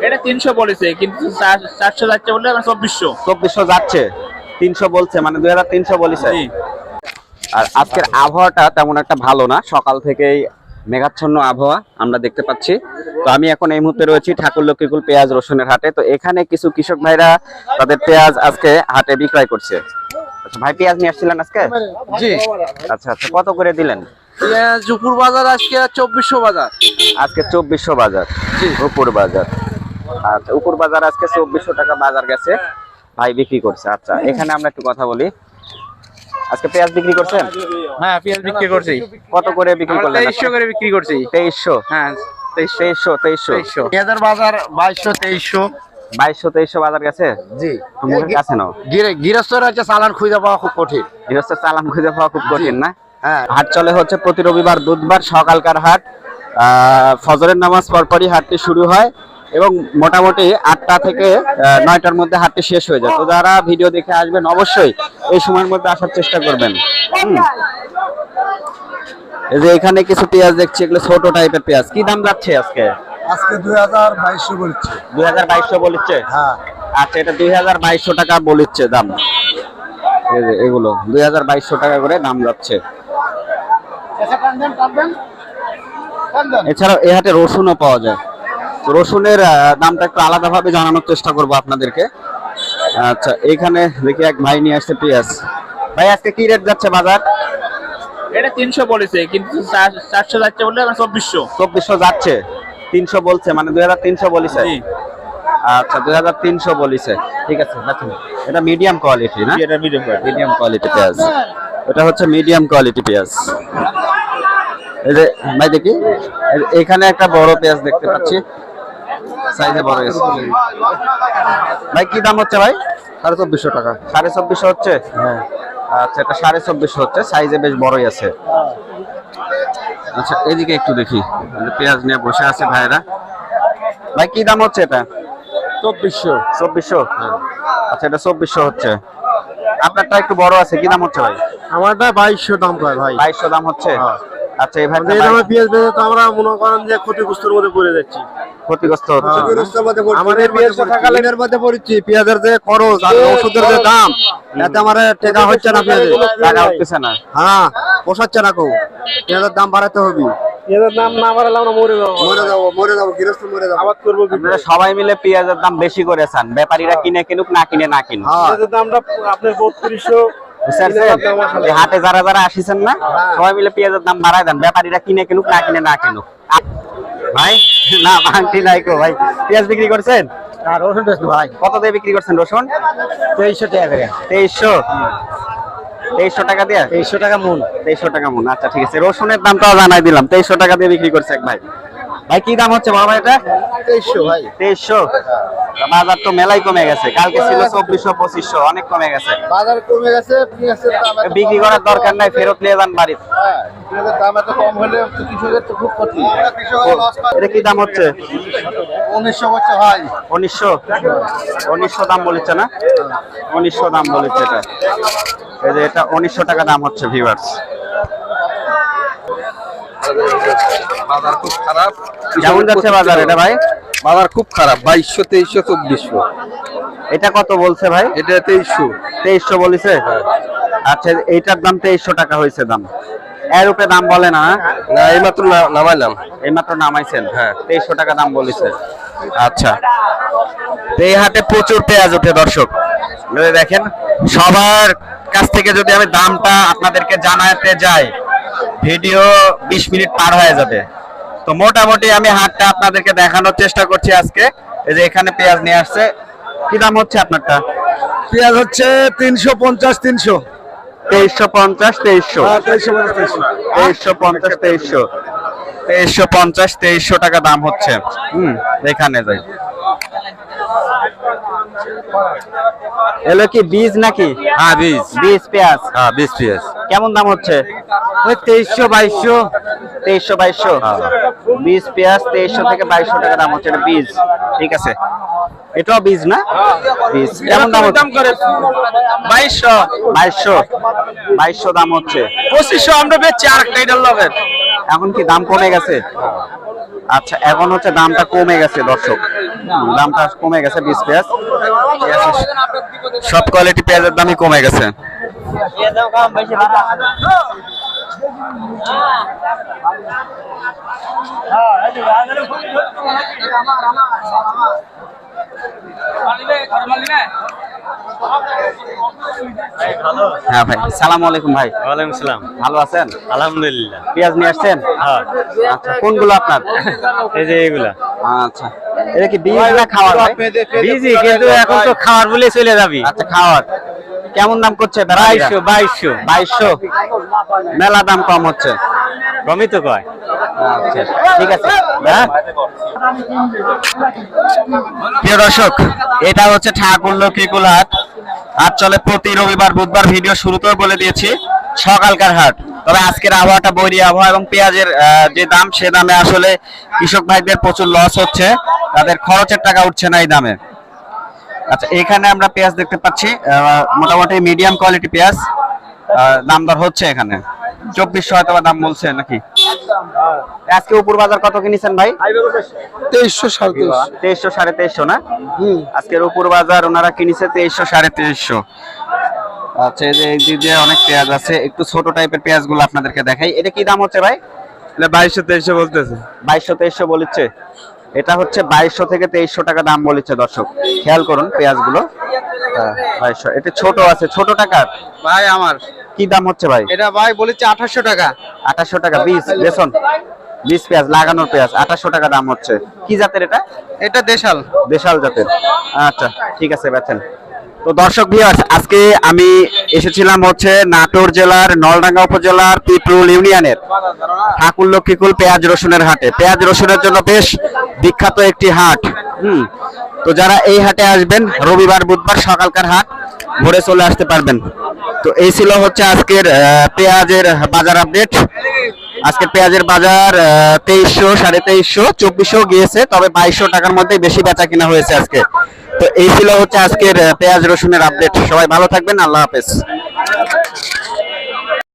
এটা তিনশো বলেছে কিন্তু চার- চারশো যাচ্ছে বলে আমার চব্বিশশো? চব্বিশশো যাচ্ছে। তিনশো বলছে মানে দুই হাজার তিনশো বলেছে। জি। আর আজকের আবহাওয়াটা তেমন একটা ভালো না। সকাল থেকেই মেঘাচ্ছন্ন আবহাওয়া আমরা দেখতে পাচ্ছি। তো আমি এখন এই মুহূর্তে রয়েছি ঠাকুর লক্ষ্মীকুল পেঁয়াজ রসুনের হাটে। তো এখানে কিছু কৃষক ভাইরা তাদের পেঁয়াজ আজকে হাটে বিক্রয় করছে। আচ্ছা ভাই পেঁয়াজ নিয়ে আসছিলেন আজকে? জি। আচ্ছা আচ্ছা কত করে দিলেন? পেঁয়াজ উপর বাজার আজকে চব্বিশশো বাজার। আজকে চব্বিশশো বাজার উপর বাজার। আচ্ছা উপর বাজার আজকে চব্বিশশো টাকা বাজার গেছে। ভাই বিক্রি করছে আচ্ছা এখানে আমরা একটু কথা বলি। আজকে পেঁয়াজ বিক্রি করছেন? হ্যাঁ পেঁয়াজ বিক্রি করছি। কত করে বিক্রি করলেন তেইশশো করে বিক্রি করছি। তেইশশো? হ্যাঁ তেইশশো। তেইশশো তেইশশো? পেঁয়াজের বাজার বাইশশো তেইশশো। বাইশশো তেইশশো বাজার গেছে? জি। তো কাছে নাও। গৃহস্থরা হচ্ছে চালান খুঁজে পাওয়া খুব কঠিন। গৃহস্থ চালান খুঁজে পাওয়া খুব কঠিন না? হ্যাঁ। হাট চলে হচ্ছে প্রতি রবিবার বুধবার সকালকার হাট। আহ, ফজরের নামাজ পরপরই হাটটি শুরু হয়। এবং মোটামুটি আটটা থেকে আহ, নয়টার মধ্যে হাটটি শেষ হয়ে যায়। তো যারা ভিডিও দেখে আসবেন অবশ্যই এই সময়ের মধ্যে আসার চেষ্টা করবেন। হুম। এই যে এখানে কিছু পেঁয়াজ দেখছি এগুলো ছোট টাইপের পেঁয়াজ। কি দাম যাচ্ছে আজকে? আজকে দুই হাজার বাইশশো বলছে। দুই হাজার বাইশশো বলিচ্ছে? হ্যাঁ। আচ্ছা এটা দুই হাজার বাইশশো টাকা বলিচ্ছে দাম। এই যে এগুলো দুই হাজার বাইশশো টাকা করে দাম যাচ্ছে। এছাড়াও এ হাটে রসুনও পাওয়া যায়। রসুনের দামটা একটু আলাদাভাবে জানানোর চেষ্টা করব আপনাদেরকে। আচ্ছা এখানে দেখি এক ভাই নিয়ে আসছে পেঁয়াজ। ভাই আজকে কি রেট যাচ্ছে বাজার? এটা তিনশো বলেছে কিন্তু চারশো যাচ্ছে বলে আমার চব্বিশশো। চব্বিশশো যাচ্ছে। তিনশো বলছে মানে দুই হাজার তিনশো বলেছে। আচ্ছা দুই হাজার তিনশো বলেছে। ঠিক আছে এটা মিডিয়াম কোয়ালিটি না? এটা মিডিয়াম মিডিয়াম কোয়ালিটি পেঁয়াজ। এটা হচ্ছে মিডিয়াম কোয়ালিটি পেঁয়াজ। এই যে ভাই দেখি এখানে একটা বড় পেঁয়াজ দেখতে পাচ্ছি। সাইজে বড় গেছে ভাই কি দাম হচ্ছে ভাই? সাড়ে চব্বিশশো টাকা। সাড়ে চব্বিশশো হচ্ছে? আচ্ছা এটা সাড়ে চব্বিশশো হচ্ছে সাইজে বেশ বড়ই আছে। আচ্ছা এদিকে একটু দেখি পেঁয়াজ নিয়ে বসে আছে ভাইরা ভাই কি দাম হচ্ছে এটা? চব্বিশশো। চব্বিশশো? আচ্ছা এটা চব্বিশশো হচ্ছে। আপনারটা একটু বড় আছে কি দাম হচ্ছে ভাই? আমারটা বাইশশো দাম ভাই। বাইশশো দাম হচ্ছে? আচ্ছা এই ভাই পেঁয়াজ বেঁধে তো আমরা মনে করেন যে ক্ষতিগ্রস্তের মধ্যে পড়ে যাচ্ছি। ক্ষতিগ্রস্ত হচ্ছে। আমাদের মধ্যে পড়ছি। পেঁয়াজের যে খরচ আর ওষুধের যে দাম এতে আমার টেকা হচ্ছে না টাকা উঠতেছে না। হ্যাঁ পোষাচ্ছে না কেউ। পেঁয়াজের দাম বাড়াতে হবে। পেঁয়াজের দাম না বাড়ালে আমরা মরে যাব। মরে যাব মরে যাব গৃহস্থ মরে যাব। আবাদ করব কি আপনারা সবাই মিলে পেঁয়াজের দাম বেশি করে চান। ব্যাপারীরা কিনে কিনুক না কিনে না কিনুক। হ্যাঁ। দামটা আপনার বত্রিশশো হাটে যারা যারা আসিছেন না সবাই মিলে পেঁয়াজের দাম বাড়ায় দেন। ব্যাপারীরা কিনে কিনুক না কিনে না কিনুক। ভাই? না ভাঙটি নাই গো ভাই। পেঁয়াজ বিক্রি করছেন? আর রসুন বেশ ভাই কত দিয়ে বিক্রি করছেন রসুন? তেইশশো টাকা করে। তেইশশো? তেইশশো টাকা দিয়ে? তেইশশো টাকা মূল। তেইশশো টাকা মন আচ্ছা ঠিক আছে। রসুনের দামটাও জানাই দিলাম তেইশশো টাকা দিয়ে বিক্রি করছে এক ভাই। ভাই কি দাম হচ্ছে বাবা এটা? তেইশশো ভাই। তেইশশো? বাজার তো মেলাই কমে গেছে কালকে ছিল চব্বিশশো পঁচিশশো অনেক কমে গেছে। বাজার কমে গেছে বিক্রি করার দরকার নাই ফেরত নিয়ে যান বাড়িতে। হ্যাঁ, পেঁয়াজের দাম এত কম হলে কৃষকের তো খুব ক্ষতি। এটা কি দাম হচ্ছে? উনিশশো বছর ভাই উনিশশো? উনিশশো দাম বলেছে না? উনিশশো দাম বলেছে এটা। এই যে এটা উনিশশো টাকা দাম হচ্ছে ভিউয়ার্স বাজার খুব খারাপ। কেমন যাচ্ছে বাজার এটা ভাই? বাজার খুব খারাপ বাইশশো তেইশশো চব্বিশশো। এটা কত বলছে ভাই? এটা তেইশশো। তেইশশো বলেছে? আচ্ছা এইটার দাম তেইশশো টাকা হয়েছে দাম। এর উপরে দাম বলে না। না এইমাত্র নামাইলাম। এইমাত্র নামাইছেন। হ্যাঁ। তেইশশো টাকা দাম বলেছে। আচ্ছা। তো এই হাটে প্রচুর পেঁয়াজ ওঠে দর্শক। দেখেন সবার কাছ থেকে যদি আমি দামটা আপনাদেরকে জানাতে যাই ভিডিও বিশ মিনিট পার হয়ে যাবে। তো মোটামুটি আমি হাটটা আপনাদেরকে দেখানোর চেষ্টা করছি আজকে। এই যে এখানে পেঁয়াজ নিয়ে আসছে। কি দাম হচ্ছে আপনারটা? পেঁয়াজ হচ্ছে তিনশো পঞ্চাশ তিনশো। তেইশশো পঞ্চাশ তেইশশো। তেইশশো পঞ্চাশ তেইশশো। তেইশশো পঞ্চাশ তেইশশো। তেইশশো পঞ্চাশ তেইশশো টাকা দাম হচ্ছে। হুম এখানে যাই। এলো কি বীজ নাকি? হ্যাঁ বীজ। বীজ পেঁয়াজ। হ্যাঁ বীজ পেঁয়াজ। কেমন দাম হচ্ছে? ওই তেইশশো বাইশশো। তেইশশো বাইশশো। বীজ পেঁয়াজ তেইশশো থেকে বাইশশো টাকা দাম হচ্ছে। এটা বীজ। ঠিক আছে? এটাও বীজ না? বীজ। কেমন দাম করে। বাইশশো। বাইশশো। বাইশশো দাম হচ্ছে। পঁচিশশো আমরা বেচছি আর একটা এটার লগের এখন কি দাম কমে গেছে? আচ্ছা এখন হচ্ছে দামটা কমে গেছে দর্শক। দামটা কমে গেছে বিশ পেঁয়াজ। সব কোয়ালিটি পেঁয়াজের দামই কমে গেছে। হ্যাঁ ভাই সালাম আলাইকুম ভাই। ওয়ালাইকুম সালাম। ভালো আছেন? আলহামদুলিল্লাহ। পেঁয়াজ নিয়ে আসছেন? হ্যাঁ। আচ্ছা কোনগুলো আপনার? এই যে এগুলা আচ্ছা এটা কি বীজ না খাওয়ার ভাই? বিজি কিন্তু এখন তো খাওয়ার বলে চলে যাবি। আচ্ছা খাওয়ার। কেমন দাম করছে বাইশশো বাইশশো। বাইশশো? মেলা দাম কম হচ্ছে। কমই তো কয়। আচ্ছা ঠিক আছে। হ্যাঁ প্রিয় দর্শক এটা হচ্ছে ঠাকুর লক্ষ্মীকুল হাট হাট চলে প্রতি রবিবার বুধবার ভিডিও শুরুতেও বলে দিয়েছি সকালকার হাট। তবে আজকের আবহাওয়াটা বৈরী আবহাওয়া এবং পেঁয়াজের যে দাম সে দামে আসলে কৃষক ভাইদের প্রচুর লস হচ্ছে। তাদের খরচের টাকা উঠছে না এই দামে। আচ্ছা এখানে আমরা পেঁয়াজ দেখতে পাচ্ছি মোটামুটি মিডিয়াম কোয়ালিটি পেঁয়াজ। দাম দর হচ্ছে এখানে। চব্বিশশো হয়তো দাম বলছে নাকি? আজকে উপর বাজার কত কিনেছেন ভাই? তেইশশো সাড়ে তেইশ তেইশশো। সাড়ে তেইশশো না? আজকের উপর বাজার ওনারা কিনেছে তেইশশো সাড়ে তেইশশো। আচ্ছা এই যে অনেক পেঁয়াজ আছে। একটু ছোট টাইপের পেঁয়াজগুলো আপনাদেরকে দেখাই। এটা কি দাম হচ্ছে ভাই? বাইশশো তেইশশো বলতেছে। বাইশশো তেইশশো বলেছে। এটা হচ্ছে বাইশশো থেকে তেইশশো টাকা দাম বলেছে দর্শক। খেয়াল করুন পেঁয়াজগুলো। বাইশশো। এটা ছোট আছে। ছোট টাকার ভাই আমার। কি দাম হচ্ছে ভাই? এটা ভাই বলেছে আঠাশশো টাকা। আঠাশশো টাকা। বিশ বেসন। বিশ পেঁয়াজ লাগানোর পেঁয়াজ। আঠাশশো টাকা দাম হচ্ছে। কি জাতের এটা? এটা দেশাল। দেশাল জাতের। আচ্ছা ঠিক আছে বেচেন। তো দর্শক ভিউয়ার্স আজকে আমি এসেছিলাম হচ্ছে নাটোর জেলার নলডাঙ্গা উপজেলার পিপরুল ইউনিয়নের ঠাকুর লক্ষ্মীকুল পেঁয়াজ রসুনের হাটে। পেঁয়াজ রসুনের জন্য বেশ বিখ্যাত একটি হাট। হুম, তো যারা এই হাটে আসবেন, রবিবার, বুধবার সকালকার হাট, ভোরে চলে আসতে পারবেন। তো এই ছিল হচ্ছে আজকের পেঁয়াজের বাজার আপডেট আজকের পেঁয়াজের বাজার তেইশশো, সাড়ে তেইশশো, চব্বিশশো গিয়েছে, তবে বাইশশো টাকার মধ্যে বেশি বেচা কিনা হয়েছে আজকে। তো এই ছিল হচ্ছে আজকের পেঁয়াজ রসুনের আপডেট সবাই ভালো থাকবেন আল্লাহ হাফেজ।